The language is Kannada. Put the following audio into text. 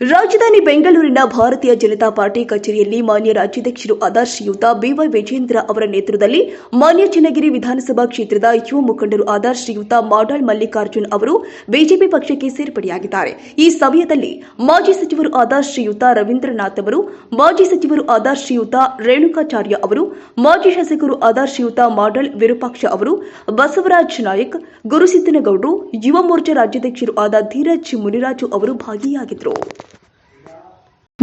ರಾಜಧಾನಿ ಬೆಂಗಳೂರಿನ ಭಾರತೀಯ ಜನತಾ ಪಾರ್ಟಿ ಕಚೇರಿಯಲ್ಲಿ ಮಾನ್ಯ ರಾಜ್ಯಾಧ್ಯಕ್ಷರು ಆದ ಶ್ರೀಯುತ ಬಿವೈ ವಿಜೇಂದ್ರ ಅವರ ನೇತೃತ್ವದಲ್ಲಿ ಮಾನ್ಯ ಚನ್ನಗಿರಿ ವಿಧಾನಸಭಾ ಕ್ಷೇತ್ರದ ಯುವ ಮುಖಂಡರು ಆದ ಶ್ರೀಯುತ ಮಾಡಾಳ್ ಮಲ್ಲಿಕಾರ್ಜುನ್ ಅವರು ಬಿಜೆಪಿ ಪಕ್ಷಕ್ಕೆ ಸೇರ್ಪಡೆಯಾಗಿದ್ದಾರೆ. ಈ ಸಮಯದಲ್ಲಿ ಮಾಜಿ ಸಚಿವರು ಆದ ಶ್ರೀಯುತ ರವೀಂದ್ರನಾಥ್ ಅವರು, ಮಾಜಿ ಸಚಿವರು ಆದ ಶ್ರೀಯುತ ರೇಣುಕಾಚಾರ್ಯ ಅವರು, ಮಾಜಿ ಶಾಸಕರು ಆದ ಶ್ರೀಯುತ ಮಾಡಾಳ್ ವಿರೂಪಾಕ್ಷ ಅವರು, ಬಸವರಾಜ್ ನಾಯಕ್ ಗುರುಸಿದ್ದನಗೌಡರು ಯುವ ಮೋರ್ಚಾ ರಾಜ್ಯಾಧ್ಯಕ್ಷರು ಆದ ಧೀರಜ್ ಮುನಿರಾಜು ಅವರು ಭಾಗಿಯಾಗಿದ್ದರು.